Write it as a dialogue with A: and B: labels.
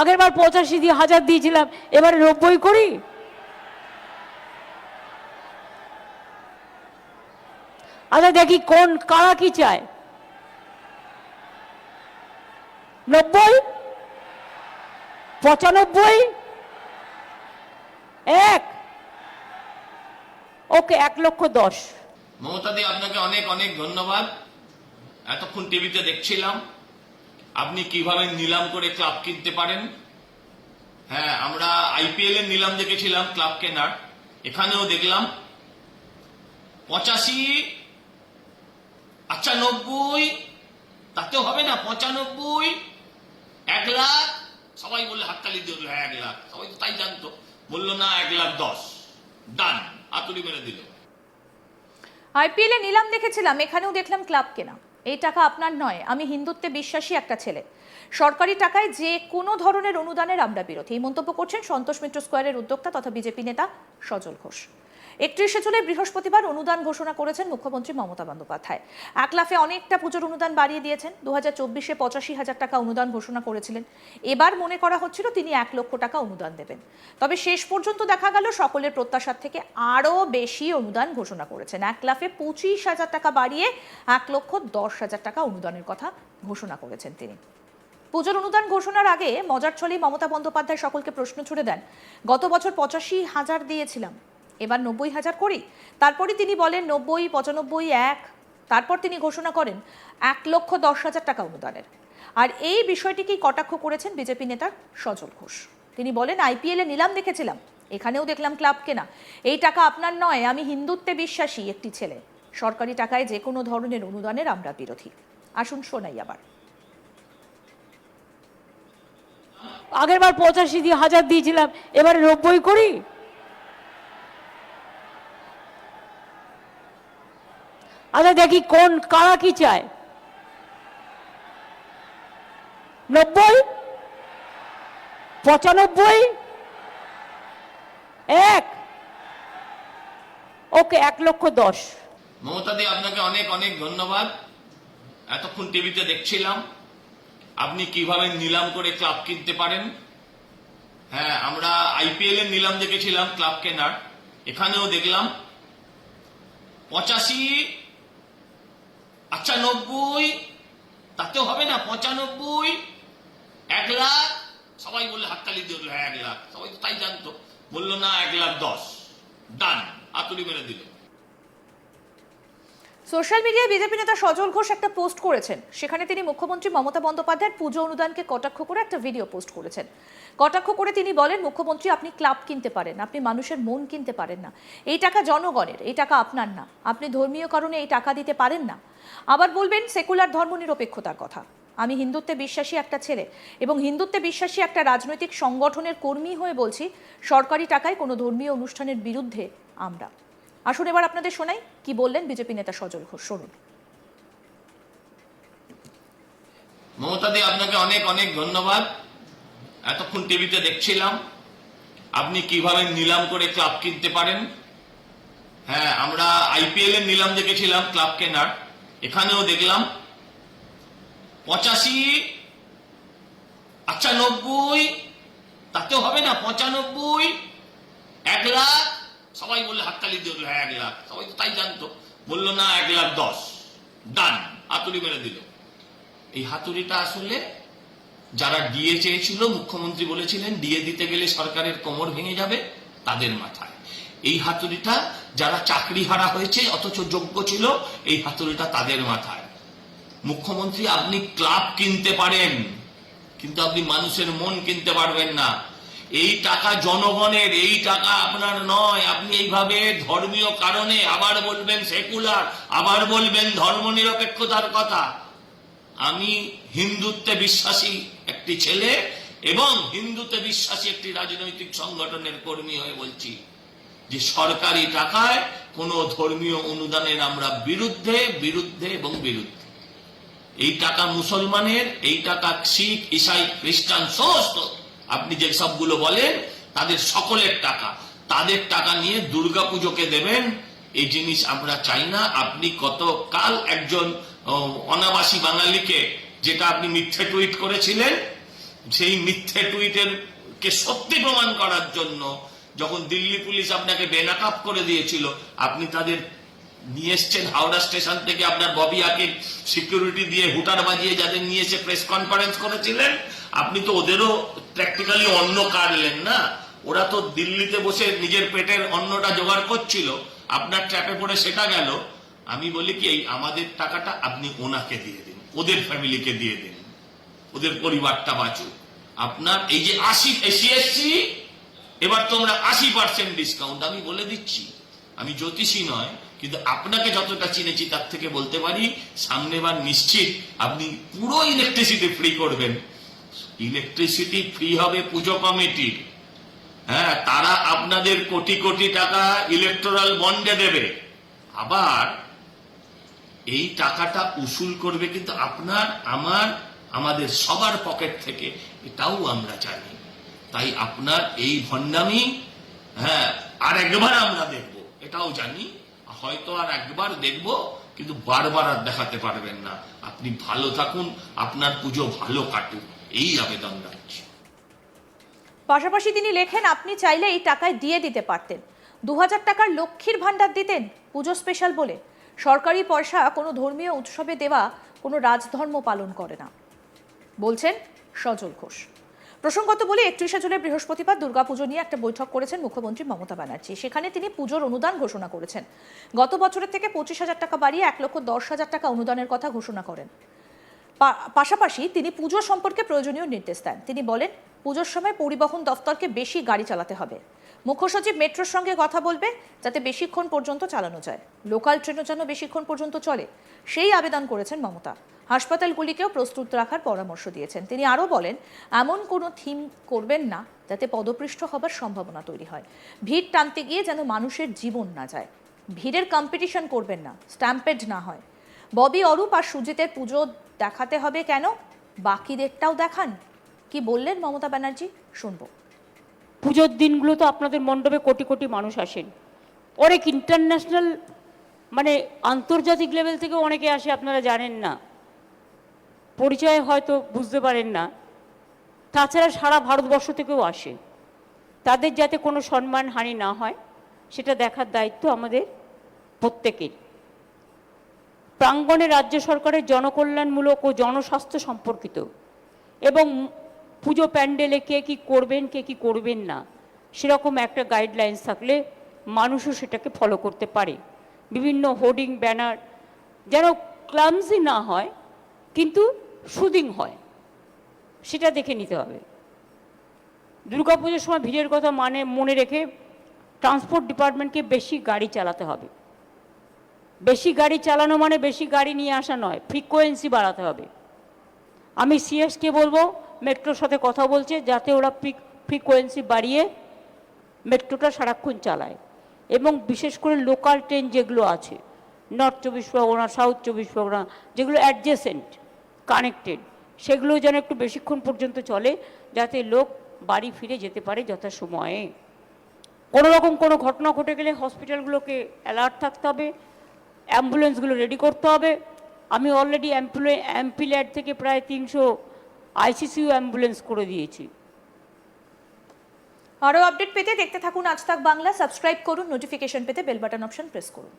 A: আগের বার পঁচাশি দিয়ে হাজার দিয়েছিলাম, এবারে নব্বই করি? আচ্ছা দেখি কোন, কারা কি চায়? নব্বই? পঁচানব্বই? এক? ওকে, এক লক্ষ দশ।
B: মমতাদি আপনাকে অনেক অনেক ধন্যবাদ। এতক্ষণ টিভিতে দেখছিলাম। আপনি কীভাবে নিলাম করে ক্লাব কিনতে পারেন? হ্যাঁ আমরা আইপিএল এর নিলাম দেখেছিলাম, ক্লাব কেনার। এখানেও দেখলাম। পঁচাশি আচ্ছা নব্বই, তাতেও হবে না, পঁচানব্বই, এক লাখ। সবাই বললে হাততালি দিয়ে হ্যাঁ এক লাখ। সবাই তো তাই জানতো। বলল, না, এক লাখ দশ। ডান আতুরি মেরে দিল।
C: আইপিএলে নিলাম দেখেছিলাম, এখানেও দেখলাম ক্লাব কেনা। এই টাকা আপনার নয়, আমি হিন্দুত্বে বিশ্বাসী একটা ছেলে। সরকারি টাকায় যে কোনো ধরনের অনুদানের আমরা বিরোধী। এই মন্তব্য করছেন সন্তোষ মিত্র স্কোয়ারের উদ্যোক্তা তথা বিজেপি নেতা সজল ঘোষ। একত্রিশে জুলাই বৃহস্পতিবার অনুদান ঘোষণা করেছেন মুখ্যমন্ত্রী মমতা বন্দ্যোপাধ্যায়। এক লাফে অনেকটা পুজোর অনুদান বাড়িয়ে দিয়েছেন। দু হাজার চব্বিশে পঁচাশি হাজার টাকা অনুদান ঘোষণা করেছিলেন। এবার মনে করা হচ্ছিল তিনি এক লক্ষ টাকা অনুদান দেবেন। তবে শেষ পর্যন্ত দেখা গেল সকলের প্রত্যাশার থেকে আরও বেশি অনুদান ঘোষণা করেছেন। এক লাফে পঁচিশ হাজার টাকা বাড়িয়ে এক লক্ষ দশ হাজার টাকা অনুদানের কথা ঘোষণা করেছেন তিনি। পুজোর অনুদান ঘোষণার আগে মজার ছলেই মমতা বন্দ্যোপাধ্যায় সকলকে প্রশ্ন ছুড়ে দেন, গত বছর পঁচাশি হাজার দিয়েছিলাম এবার নব্বই হাজার করি। তারপরে তিনি বলেন নব্বই, পঁচানব্বই, এক। তারপর তিনি ঘোষণা করেন এক লক্ষ দশ হাজার টাকা অনুদানের। আর এই বিষয়টিকেই কটাক্ষ করেছেন বিজেপি নেতা সজল ঘোষ। তিনি বলেন আইপিএলে নিলাম দেখেছিলাম। এখানেও দেখলাম ক্লাব কেনা। এই টাকা আপনার নয়, আমি হিন্দুত্বে বিশ্বাসী একটি ছেলে। সরকারি টাকায় যে কোনো ধরনের অনুদানের আমরা বিরোধী। আসুন শোনাই আবার।
A: আগের বার পঁচাশি দিয়ে হাজার দিয়েছিলাম, এবারে নব্বই করি? আচ্ছা দেখি কোন, কারা কি চায়? নব্বই? পঁচানব্বই? এক? ওকে, এক লক্ষ দশ।
B: মমতাদি, আপনাকে অনেক অনেক ধন্যবাদ। এতক্ষণ টিভিতে দেখছিলাম। আপনি কীভাবে নিলাম করে ক্লাব কিনতে পারেন? হ্যাঁ আমরা আইপিএল এর নিলাম দেখেছিলাম, ক্লাব কেনার। এখানেও দেখলাম। পঁচাশি আচ্ছা তাতেও হবে না, পঁচানব্বই, এক লাখ। সবাই বললে, হাততালি দিয়ে হ্যাঁ এক লাখ। সবাই তো তাই জানতো। বলল, না, এক লাখ দশ। ডান। আতুরি মেরে দিল।
C: সোশ্যাল মিডিয়ায় বিজেপি নেতা সজল ঘোষ একটা পোস্ট করেছেন। সেখানে তিনি মুখ্যমন্ত্রী মমতা বন্দ্যোপাধ্যায়ের পুজো অনুদানকে কটাক্ষ করে একটা ভিডিও পোস্ট করেছেন। কটাক্ষ করে তিনি বলেন, মুখ্যমন্ত্রী, আপনি ক্লাব কিনতে পারেন, আপনি মানুষের মন কিনতে পারেন না। এই টাকা জনগণের, এই টাকা আপনার না। আপনি ধর্মীয় কারণে এই টাকা দিতে পারেন না। আবার বলবেন, সেকুলার ধর্মনিরপেক্ষতার কথা। আমি হিন্দুত্বে বিশ্বাসী একটা ছেলে এবং হিন্দুত্বে বিশ্বাসী একটা রাজনৈতিক সংগঠনের কর্মী হয়ে বলছি, সরকারি টাকায় কোনো ধর্মীয় অনুষ্ঠানের বিরুদ্ধে আমরা। আসুন এবার আপনাদের শোনাই, কি বললেন বিজেপি নেতা সজল ঘোষ। শুনুন।
B: মমতাদি আপনাকে অনেক অনেক ধন্যবাদ। এতক্ষণ টিভিতে দেখছিলাম। আপনি কীভাবে নিলাম করে ক্লাব কিনতে পারেন? হ্যাঁ আমরা আইপিএল এর নিলাম দেখেছিলাম ক্লাব কেনার। এখানেও দেখলাম পঁচাশি আচ্ছা নব্বই তাতেও হবে না পঁচানব্বই এক লাখ। সবাই বললে হাততালি দিয়ে উঠল, হ্যাঁ এক লাখ। সবাই তো তাই জানতো। বলল না এক লাখ দশ। ডান হাতুড়ি মেরে দিল। এই হাতুড়িটা আসলে যারা ডিএ চেয়েছিল, মুখ্যমন্ত্রী বলেছিলেন, ডিএ দিতে গেলে সরকারের কোমর ভেঙে যাবে তাদের মাথায়। এই হাতুড়িটা যারা চাকরি হারা হয়েছে, অথচ যোগ্য ছিল, এই হাতুড়িটা তাদের মাথায়। মুখ্যমন্ত্রী, আপনি ক্লাব কিনতে পারেন, কিন্তু আপনি মানুষের মন কিনতে পারবেন না। এই টাকা জনগণের, এই টাকা আপনার নয়। আপনি এইভাবে ধর্মীয় কারণে আবার বলবেন সেকুলার, আবার বলবেন ধর্মনিরপেক্ষতার কথা। আমি হিন্দুত্বে বিশ্বাসী একটি ছেলে এবং হিন্দুতে বিশ্বাসী একটি রাজনৈতিক সংগঠনের কর্মী হয়ে বলছি যে সরকারি টাকায় কোনো ধর্মীয় অনুদানের আমরা বিরুদ্ধে বিরুদ্ধে এবং বিরুদ্ধে। এই টাকা মুসলমানের এই টাকা শিখ ইসাই খ্রিস্টান সমস্ত আপনি যে সবগুলো বলেন তাদের সকলের টাকা। তাদের টাকা নিয়ে দুর্গা পুজোকে দেবেন এই জিনিস আমরা চাই না। আপনি গতকাল একজন আহ, অনাবাসী বাঙালিকে যেটা আপনি মিথ্যে টুইট করেছিলেন, সেই মিথ্যে টুইটের কে সত্যি প্রমাণ করার জন্য যখন দিল্লি পুলিশ আপনাকে বেনাকাপ করে দিয়েছিল, আপনি তাদের নিয়ে এসছেন হাওড়া স্টেশন থেকে আপনার ববি আকে সিকিউরিটি দিয়ে হুটার বাজিয়ে যাদের নিয়ে এসে প্রেস কনফারেন্স করেছিলেন, আপনি তো ওদেরও প্র্যাকটিক্যালি অন্ন কাটলেন না? ওরা তো দিল্লিতে বসে নিজের পেটের অন্নটা জোগাড় করছিল, আপনার ট্র্যাপে পড়ে সেটা গেল আমি বলি কি, এই আমাদের টাকাটা আপনি ওনাকে দিয়ে দিন, ওদের ফ্যামিলিকে দিয়ে দিন, ওদের পরিবারটা বাঁচুক। আপনার এই যে আশি সিএসসি এবার তোমরা আশি পার্সেন্ট ডিসকাউন্ট আমি বলে দিচ্ছি। আমি জ্যোতিষী নয়, কিন্তু আপনাকে যতটা চিনেছি তার থেকে বলতে পারি সামনেবার নিশ্চিত আপনি পুরো ইলেকট্রিসিটি ফ্রি করবেন। ইলেকট্রিসিটি ফ্রি হবে পুজো কমিটির হ্যাঁ তারা আপনাদের কোটি কোটি টাকা ইলেকট্রাল বন্ডে দেবে। আবার এই টাকাটা উসুল করবে কিন্তু আপনার, আমার, আমাদের সবার পকেট থেকে। এটাও আমরা জানি। তাই আপনার এই ভণ্ডামি হ্যাঁ আর একবার আমরা দেখব। এটাও জানি। হয়তো আর একবার দেখব, কিন্তু বারবার আর দেখাতে পারবেন না। আপনি ভালো থাকুন, আপনার পুজো ভালো কাটুক। এই আবেদন রাখছি।
C: পাশাপাশি তিনি লেখেন, আপনি চাইলে এই টাকায় দিয়ে দিতে পারতেন। দু হাজার টাকার লক্ষ্মীর ভাণ্ডার দিতেন, পুজো স্পেশাল বলে। সরকারি পয়সা কোনো ধর্মীয় উৎসবে দেওয়া কোনো রাজধর্ম পালন করে না। বলছেন সজল ঘোষ। প্রসঙ্গত বলে, একত্রিশে জুলাই বৃহস্পতিবার দুর্গাপুজো নিয়ে একটা বৈঠক করেছেন মুখ্যমন্ত্রী মমতা ব্যানার্জি। সেখানে তিনি পুজোর অনুদান ঘোষণা করেছেন। গত বছরের থেকে পঁচিশ হাজার টাকা বাড়িয়ে এক লক্ষ দশ হাজার টাকা অনুদানের কথা ঘোষণা করেন। পাশাপাশি তিনি পুজো সম্পর্কে প্রয়োজনীয় নির্দেশ দেন। তিনি বলেন, পুজোর সময় পরিবহন দফতরকে বেশি গাড়ি চালাতে হবে। মুখ্য সচিব মেট্রোর সঙ্গে কথা বলবে যাতে বেশিক্ষণ পর্যন্ত চালানো যায়। লোকাল ট্রেনও যেন বেশিক্ষণ পর্যন্ত চলে, সেই আবেদন করেছেন মমতা। হাসপাতালগুলিকেও প্রস্তুত রাখার পরামর্শ দিয়েছেন। তিনি আরও বলেন, এমন কোনো থিম করবেন না যাতে পদপৃষ্ঠ হবার সম্ভাবনা তৈরি হয়। ভিড় টানতে গিয়ে যেন মানুষের জীবন না যায়। ভিড়ের কম্পিটিশন করবেন না স্ট্যাম্পেড না হয়। ববি অরূপ আর সুজিতের পুজো দেখাতে হবে কেন? বাকিদেরটাও দেখান। কি বললেন মমতা ব্যানার্জি? শুনব।
A: পুজোর দিনগুলো তো আপনাদের মণ্ডপে কোটি কোটি মানুষ আসেন। অনেক ইন্টারন্যাশনাল মানে আন্তর্জাতিক লেভেল থেকে অনেকে আসে, আপনারা জানেন না। পরিচয় হয়তো বুঝতে পারেন না। তাছাড়া সারা ভারতবর্ষ থেকেও আসে। তাদের যাতে কোনো সম্মান, হানি না হয়, সেটা দেখার দায়িত্ব আমাদের প্রত্যেকের। প্রাঙ্গণে রাজ্য সরকারের জনকল্যাণমূলক ও জনস্বাস্থ্য সম্পর্কিত। এবং পুজো প্যান্ডেলে কে কি করবেন, কে কি করবেন না, সেরকম একটা গাইডলাইন্স থাকলে মানুষও সেটাকে ফলো করতে পারে। বিভিন্ন হোর্ডিং ব্যানার যেন ক্লামসি না হয়, কিন্তু সুদিং হয়, সেটা দেখে নিতে হবে। দুর্গাপুজোর সময় ভিড়ের কথা মানে মনে রেখে ট্রান্সপোর্ট ডিপার্টমেন্টকে বেশি গাড়ি চালাতে হবে। বেশি গাড়ি চালানো মানে বেশি গাড়ি নিয়ে আসা নয় ফ্রিকোয়েন্সি বাড়াতে হবে। আমি সিএসকে বলব মেট্রোর সাথে কথা বলছে যাতে ওরা পিক ফ্রিকোয়েন্সি বাড়িয়ে মেট্রোটা সারাক্ষণ চালায়। এবং বিশেষ করে লোকাল ট্রেন যেগুলো আছে নর্থ চব্বিশ পরগনা সাউথ চব্বিশ পরগনা, যেগুলো অ্যাডজেসেন্ট কানেক্টেড সেগুলো যেন একটু বেশিক্ষণ পর্যন্ত চলে, যাতে লোক বাড়ি ফিরে যেতে পারে যথাসময়ে। কোনো রকম কোনো ঘটনা ঘটে গেলে হসপিটালগুলোকে অ্যালার্ট থাকতে হবে অ্যাম্বুলেন্সগুলো রেডি করতে হবে। আমি অলরেডি অ্যাম্পুলে অ্যাম্পিল্যাড থেকে প্রায় তিনশো আইসিসিউ অ্যাম্বুলেন্স করে দিয়েছি।
C: আরও আপডেট পেতে দেখতে থাকুন আজ তাক বাংলা, সাবস্ক্রাইব করুন, নোটিফিকেশন পেতে বেল বাটন অপশন প্রেস করুন।